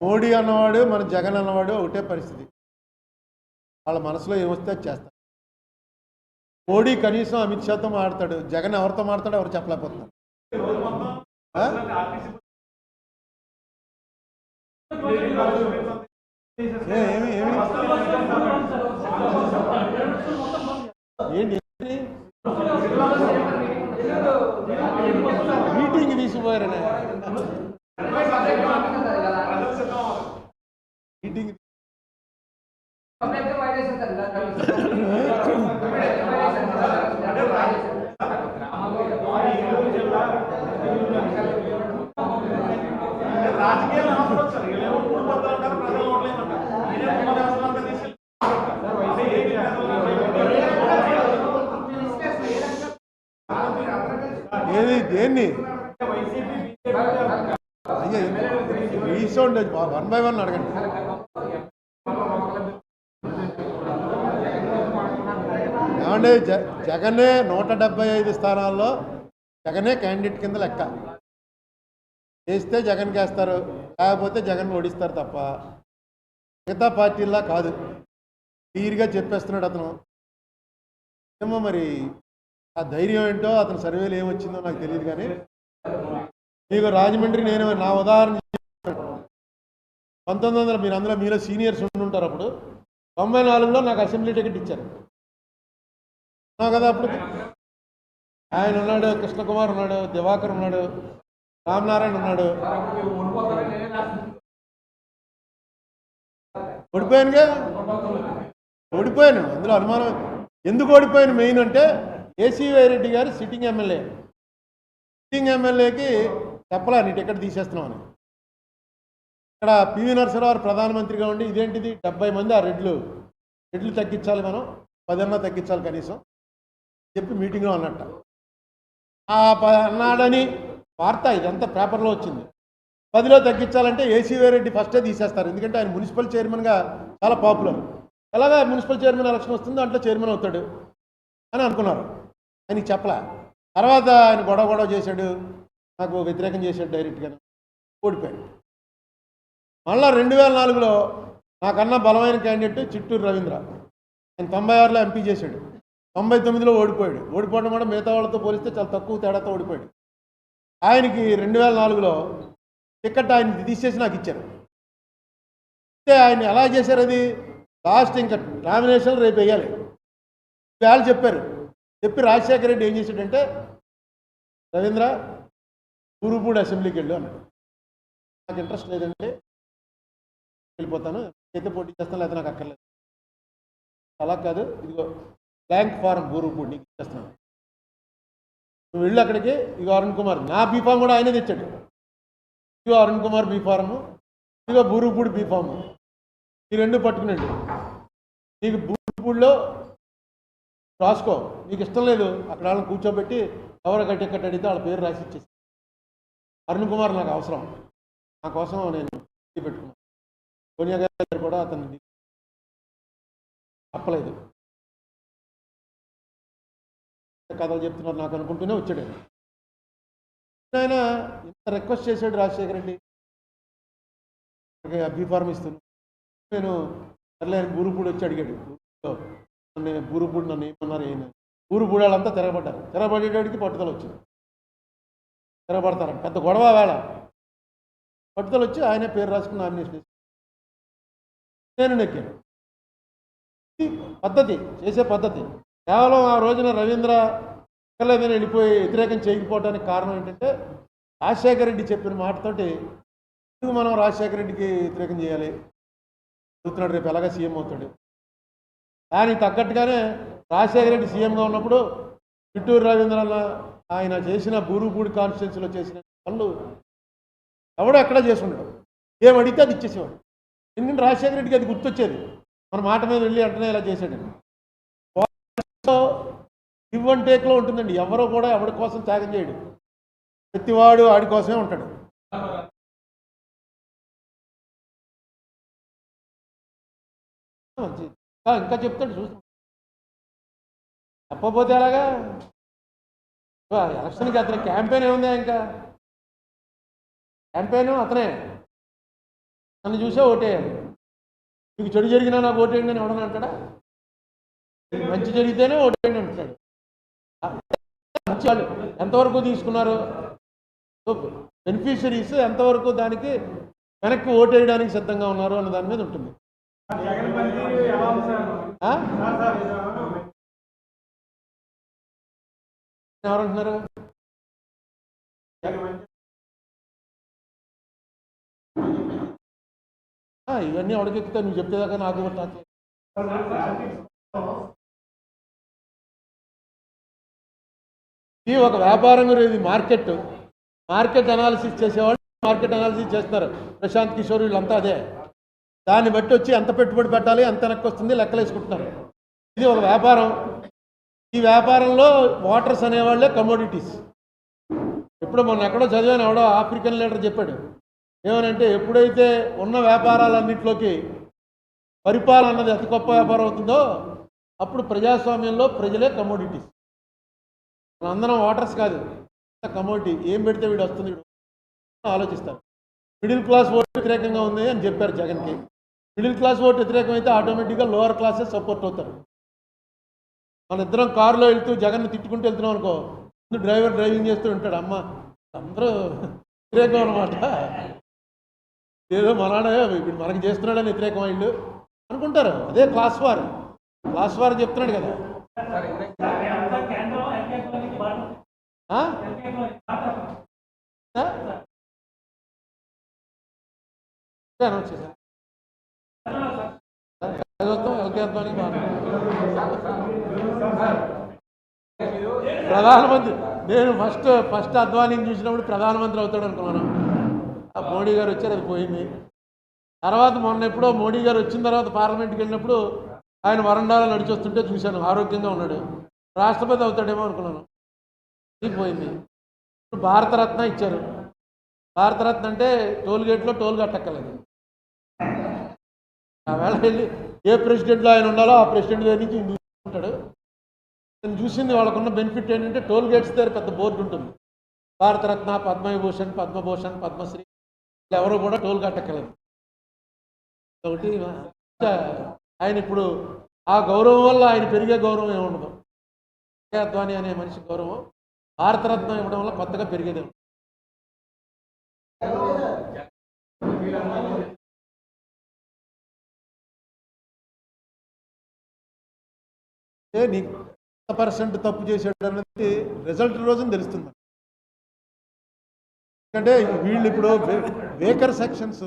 మోడీ అన్నవాడు మన జగన్ అన్నవాడు ఒకటే పరిస్థితి. వాళ్ళ మనసులో ఏమొస్తే అది చేస్తారు. మోడీ కనీసం అమిత్ షాతో మాడతాడు జగన్ ఎవరితో మాడతాడో ఎవరు చెప్పలేకపోతున్నారు. ఏమి ఏమి? ఏంటి? మీటింగ్ తీసిపోయారనే మీటింగ్ ఏది దేన్ని అయ్యా వన్ బై వన్ అడగండి ఏమండి జ జగనే నూట డెబ్బై ఐదు స్థానాల్లో జగనే క్యాండిడేట్ కింద లెక్క. వేస్తే జగన్ వేస్తారు లేకపోతే జగన్ ఓడిస్తారు తప్ప మిగతా పార్టీలా కాదు. క్లియర్గా చెప్పేస్తున్నాడు అతను. ఏమో మరి ఆ ధైర్యం ఏంటో అతని సర్వేలు ఏమొచ్చిందో నాకు తెలియదు కానీ మీకు రాజమండ్రి నేను నా ఉదాహరణ పంతొమ్మిది వందల మీరు అందులో మీలో సీనియర్స్ ఉంటారు అప్పుడు. తొంభై నాలుగులో నాకు అసెంబ్లీ టికెట్ ఇచ్చారు. కదా అప్పుడు? ఆయన ఉన్నాడు కృష్ణకుమార్ ఉన్నాడు దివాకర్ ఉన్నాడు రామనారాయణ ఉన్నాడు. ఓడిపోయానుగా ఓడిపోయాను అందులో అనుమానం ఎందుకు ఓడిపోయాను మెయిన్ అంటే ఏసీవై రెడ్డి గారు సిట్టింగ్ ఎమ్మెల్యే. సిట్టింగ్ ఎమ్మెల్యేకి చెప్పలే నీ టికెట్ తీసేస్తున్నామని. ఇక్కడ పివి నరసింహారావు ప్రధానమంత్రిగా ఉండి ఇదేంటిది? డెబ్బై మంది ఆ రెడ్లు. రెడ్లు తగ్గించాలి మనం పదన్నా తగ్గించాలి కనీసం. చెప్పి మీటింగ్లో అన్నట్ట. ఆ ప- అన్నాడని వార్త ఇదంతా పేపర్లో వచ్చింది. పదిలో తగ్గించాలంటే ఏసీవై రెడ్డి ఫస్టే తీసేస్తారు. ఎందుకంటే ఆయన మున్సిపల్ చైర్మన్గా చాలా పాపులర్. ఎలాగా మున్సిపల్ చైర్మన్ ఎలక్షన్ వస్తుందో దాంట్లో చైర్మన్ అవుతాడు అని అనుకున్నారు. ఆయనకి చెప్పలే. తర్వాత ఆయన గొడవ గొడవ చేశాడు. నాకు వ్యతిరేకం చేశాడు డైరెక్ట్గా. ఓడిపోయాడు. మళ్ళా రెండు వేల నాలుగులో నాకన్నా బలమైన క్యాండిడేట్ చిట్టూరు రవీంద్ర. ఆయన తొంభై ఆరులో ఎంపీ చేశాడు. తొంభై తొమ్మిదిలో ఓడిపోయాడు. ఓడిపోవడం కూడా మిగతా వాళ్ళతో పోలిస్తే చాలా తక్కువ తేడాతో ఓడిపోయాడు. ఆయనకి రెండు వేల నాలుగులో టికెట్ ఆయన తీసేసి నాకు ఇచ్చారు. అయితే ఆయన ఎలా చేశారు అది? లాస్ట్ ఇంకా నామినేషన్ రేపు వేయాలి. వాళ్ళు చెప్పారు. చెప్పి రాజశేఖర రెడ్డి ఏం చేశాడంటే రవీంద్ర గురుపూడి అసెంబ్లీకి వెళ్ళు అన్నాడు. నాకు ఇంట్రెస్ట్ లేదంటే వెళ్ళిపోతాను. అయితే పోటీ చేస్తాను లేదా నాకు అక్కర్లేదు. అలా కాదు. ఇదిగో బ్లాంక్ ఫారం గురుపూడి నీకు ఇచ్చేస్తున్నాను. నువ్వు వెళ్ళి అక్కడికి ఇగో అరుణ్ కుమార్. నా బీఫామ్ కూడా ఆయనే తెచ్చాడు. ఇగో అరుణ్ కుమార్ బీఫారము ఇదిగో బూరుపూడి బీఫాము ఈ రెండు పట్టుకునండి. నీకు బూరుపూడిలో రాసుకో. నీకు ఇష్టం లేదు. అక్కడ వాళ్ళని కూర్చోబెట్టి ఎవరు గట్టి ఎక్కటి అడిగితే వాళ్ళ పేరు రాసి ఇచ్చేసి. అరుణ్ కుమార్ నాకు అవసరం. నా కోసం నేను పెట్టుకున్నాను. సోనియా గారు కూడా అతను అప్పలేదు కథలు చెప్తున్నారు నాకు అనుకుంటూనే వచ్చాడు ఆయన. ఇంత రిక్వెస్ట్ చేశాడు రాజశేఖర రెడ్డి. అబ్బీ ఇస్తున్నాను నేను సర్లే ఆయన బూరుపూడి వచ్చి అడిగాడు. నన్ను బూరుపూడి నన్ను ఏమన్నారు ఏం బూరుపూడి వాళ్ళంతా తిరగబడ్డారు తిరగబడేటాడికి పట్టుదల వచ్చింది. తిరగబడతారు పెద్ద గొడవ వేళ. పట్టుదల వచ్చి ఆయనే పేరు రాసుకుని నామినేషన్ నేను నెక్కాను పద్ధతి చేసే పద్ధతి. కేవలం ఆ రోజున రవీంద్ర మీద వెళ్ళిపోయి వ్యతిరేకం చేయకపోవడానికి కారణం ఏంటంటే రాజశేఖర రెడ్డి చెప్పిన మాటతోటి ఎందుకు మనం రాజశేఖర రెడ్డికి వ్యతిరేకం చేయాలి? చూస్తున్నాడు రేపు ఎలాగ సీఎం అవుతాడు? దానికి తగ్గట్టుగానే రాజశేఖర రెడ్డి సీఎంగా ఉన్నప్పుడు చిట్టూరు రవీంద్ర ఆయన చేసిన బూరుపూడి కాన్స్టిట్యున్సీలో చేసిన పనులు ఎవడో ఎక్కడా చేసి ఉండడు. ఏం అడిగితే అది ఇచ్చేసేవాడు. ఎందుకంటే రాజశేఖర రెడ్డికి అది గుర్తొచ్చేది. మన మాట మీద వెళ్ళి అంటనే ఇలా చేశాడు. గివ్ అండ్ టేక్లో ఉంటుందండి. ఎవరో కూడా ఎవరి కోసం త్యాగం చేయడు. ప్రతివాడు ఆడి కోసమే ఉంటాడు. ఇంకా చెప్తాడు చూస్తాం. చెప్పబోతే ఎలాగా? ఎలక్షన్కి అతని క్యాంపెయిన్ ఏముందా ఇంకా? క్యాంపెయిన్ అతనే. నన్ను చూసే ఓటేయాలి. మీకు చెడు జరిగినా నాకు ఓటేయండి అని ఎవడని అంటాడా? మంచి జరిగితేనే ఓటేయండి అంటాడు. ఎంతవరకు తీసుకున్నారు? బెనిఫిషరీస్ ఎంతవరకు దానికి వెనక్కి ఓటేయడానికి సిద్ధంగా ఉన్నారు అన్న దాని మీద ఉంటుంది. ఎవరంటున్నారు? ఇవన్నీ ఎవడికెక్కుతా నువ్వు చెప్పేదాకా నాకు ఇది ఒక వ్యాపారం గురించి ఇది మార్కెట్. మార్కెట్ అనాలిసిస్ చేసేవాళ్ళు మార్కెట్ అనాలిసిస్ చేస్తున్నారు. ప్రశాంత్ కిషోర్ వీళ్ళంతా అదే. దాన్ని బట్టి వచ్చి ఎంత పెట్టుబడి పెట్టాలి ఎంత వెనక్కి వస్తుంది లెక్కలు వేసుకుంటున్నారు. ఇది ఒక వ్యాపారం. ఈ వ్యాపారంలో వాటర్స్ అనేవాళ్ళే కమోడిటీస్ ఇప్పుడు మొన్న ఎక్కడో చదివాను ఎవడో ఆఫ్రికన్ లీడర్ చెప్పాడు. ఏమనంటే ఎప్పుడైతే ఉన్న వ్యాపారాలన్నింటిలోకి పరిపాలన అన్నది అతి గొప్ప వ్యాపారం అవుతుందో అప్పుడు ప్రజాస్వామ్యంలో ప్రజలే కమోడిటీస్ అందరం వాటర్స్ కాదు. కమోడిటీ ఏం పెడితే వీడు వస్తుంది వీడు ఆలోచిస్తారు. మిడిల్ క్లాస్ ఓటు వ్యతిరేకంగా ఉంది అని చెప్పారు జగన్కి. మిడిల్ క్లాస్ ఓటు వ్యతిరేకం అయితే ఆటోమేటిక్గా లోవర్ క్లాసెస్ సపోర్ట్ అవుతారు. మన ఇద్దరం కారులో వెళ్తూ జగన్ తిట్టుకుంటూ వెళ్తున్నాం అనుకో ముందు డ్రైవర్ డ్రైవింగ్ చేస్తూ ఉంటాడు. అమ్మ అందరూ వ్యతిరేకం అనమాట ఏదో మనాడే వీడు మనకి చేస్తున్నాడని వ్యతిరేకం వీళ్ళు? అనుకుంటారు. అదే క్లాస్ వార్. క్లాస్ వార్ చెప్తున్నాడు కదా. అనౌన్స్ వస్తాం, ఎల్కే ప్రధానమంత్రి నేను ఫస్ట్ ఫస్ట్ అద్వానీని చూసినప్పుడు ప్రధానమంత్రి అవుతాడు అనుకున్నాను. ఆ మోడీ గారు వచ్చారు అది పోయింది. తర్వాత మొన్న ఎప్పుడో మోడీ గారు వచ్చిన తర్వాత పార్లమెంట్కి వెళ్ళినప్పుడు ఆయన వరండాలో నడిచొస్తుంటే చూశాను ఆరోగ్యంగా ఉన్నాడు. రాష్ట్రపతి అవుతాడేమో అనుకున్నాను. వెళ్ళిపోయింది పోయింది ఇప్పుడు భారతరత్న ఇచ్చారు. భారతరత్న అంటే టోల్ గేట్లో టోల్ కట్టక్కలేదు ఆవేళ వెళ్ళి ఏ ప్రెసిడెంట్లో ఆయన ఉండాలో ఆ ప్రెసిడెంట్ దగ్గర నుంచి ఉంటాడు. నేను చూసింది వాళ్ళకున్న బెనిఫిట్ ఏంటంటే టోల్ గేట్స్ దగ్గర పెద్ద బోర్డు ఉంటుంది. భారతరత్న పద్మవిభూషణ్ పద్మభూషణ్ పద్మశ్రీ ఎవరు కూడా టోల్ కట్టక్కర్లేదు. ఒకటి ఆయన ఇప్పుడు ఆ గౌరవం వల్ల ఆయన పెరిగే గౌరవం ఏముండదు. ఉండదు అనే మనిషి గౌరవం. భారతరత్నం ఇవ్వడం వల్ల కొత్తగా పెరిగేది. నీకు పర్సెంట్ తప్పు చేశాడు అనేది రిజల్ట్ రోజున తెలుస్తుంది. ఎందుకంటే వీళ్ళు ఇప్పుడు వేకర్ సెక్షన్స్